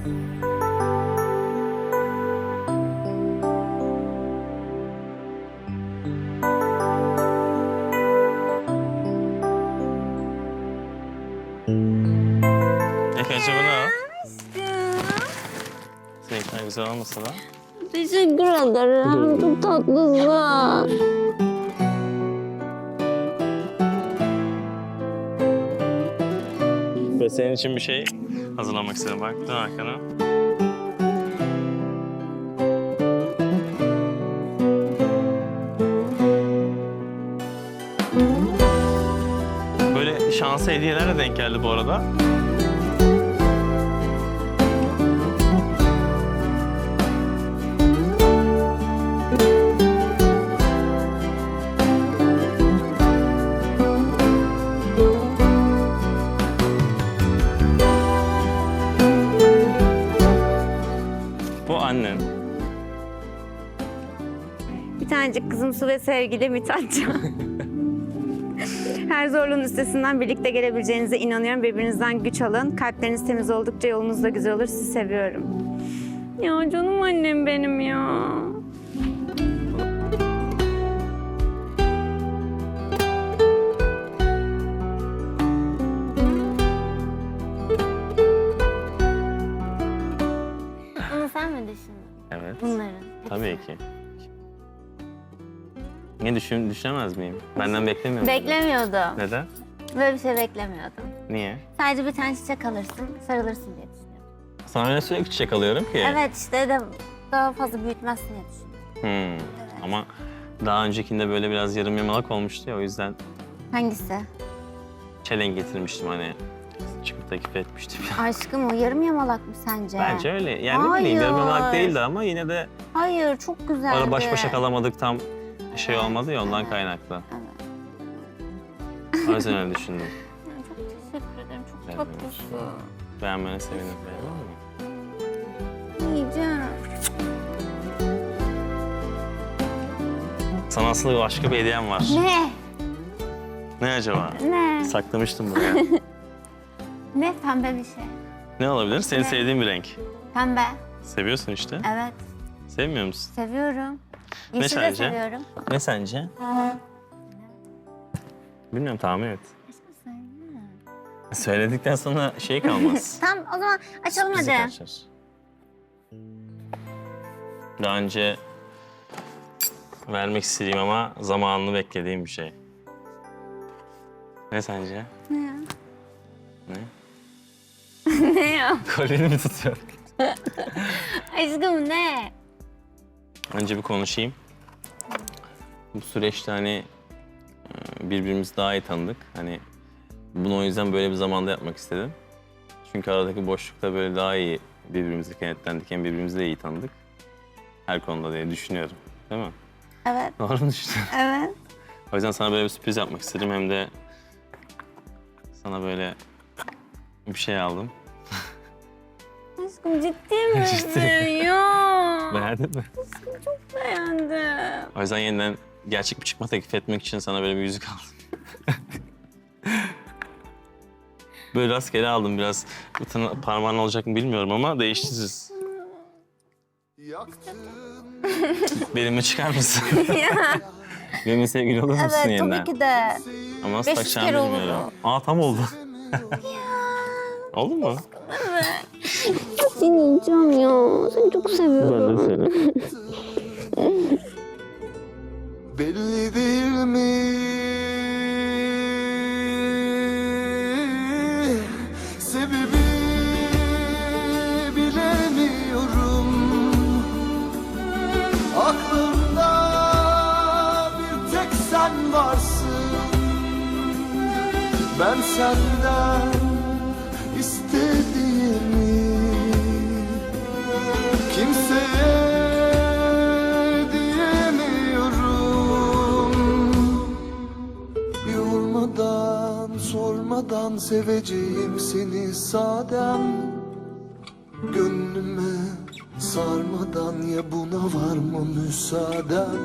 İlk önce bunu al. Seninkiler güzel olmasa da. Teşekkür ederim. Çok tatlısın. Ve senin için bir şey hazırlamak istedim. Bak dön arkana. Böyle şanslı hediyeler de denk geldi bu arada. Bir tanecik kızım Su ve sevgili Mithatcan. Her zorluğun üstesinden birlikte gelebileceğinize inanıyorum. Birbirinizden güç alın. Kalpleriniz temiz oldukça yolunuz da güzel olur. Sizi seviyorum. Ya canım annem benim ya. Bunu sen mi düşündün? Evet. Bunların. Tabii ki. Ne düşün, düşünemez miyim? Benden beklemiyor musun? Beklemiyordum. Neden? Böyle bir şey beklemiyordum. Niye? Sadece bir tane çiçek alırsın, sarılırsın diye düşünüyordum. Sana öyle sürekli çiçek alıyorum ki. Evet işte de daha fazla büyütmezsin diye düşünüyorum. Hmm. Ama daha öncekinde böyle biraz yarım yamalak olmuştu ya o yüzden Hangisi? çelenk getirmiştim hani çıkıp teklif etmiştim. Aşkım o yarım yamalak mı sence? Bence öyle. Yani ne bileyim yarım yamalak Hayır. değildi ama yine de Hayır çok güzeldi. ara baş başa kalamadık tam şey olmadı ya ondan kaynaklı. O yüzden öyle düşündüm. Çok teşekkür ederim. Çok Evet. tatlısın. Beğenmene sevindim. Beğendin mi? Yiyeceğim. Sana aslında başka bir hediyem var. Ne? Ne acaba? Ne? Saklamıştım buraya. Ne? Pembe bir şey. ne olabilir? Senin sevdiğin bir renk. Pembe. Seviyorsun işte. Evet. Sevmiyor musun? Seviyorum. Ne Yeşil de sence? seviyorum. Ne sence? Bilmiyorum tahmin et. Aşkım. Söyledikten sonra şey kalmaz. Tamam o zaman açalım hadi. kaçar. Daha önce vermek istediğim ama zamanını beklediğim bir şey. Ne sence? Ne ya? Ne? ne ya? Kolyeni mi tutuyor? Aşkım ne? Önce bir konuşayım. Bu süreçte hani e, birbirimizi daha iyi tanıdık. Hani bunu o yüzden böyle bir zamanda yapmak istedim. Çünkü aradaki boşlukta böyle daha iyi birbirimizi kenetlendik. Hem birbirimizi de iyi tanıdık. Her konuda diye düşünüyorum. Değil mi? Evet. Doğru mu düşünüyorsun? Evet. O yüzden sana böyle bir sürpriz yapmak istedim. Hem de sana böyle bir şey aldım. Aşkım ciddi misin Ciddi. ya? Beğendin mi? Beğendim. O yüzden yeniden gerçek bir çıkma teklif etmek için sana böyle bir yüzük aldım. böyle rastgele aldım biraz. Bu tırna- parmağın olacak mı bilmiyorum ama değiştiririz. Benimle çıkar mısın? ya. Benimle sevgili olur musun Evet yeniden? tabii ki de. Ama nasıl 500 takacağımı kere olur bilmiyorum. Aa tam oldu. oldu mu? Seni çok seviyorum. seni. Belli değil mi? Sebebi bilemiyorum Aklımda bir tek sen varsın Ben senden istediğimi sormadan seveceğim seni sadem. Gönlüme sarmadan ya buna var mı müsaaden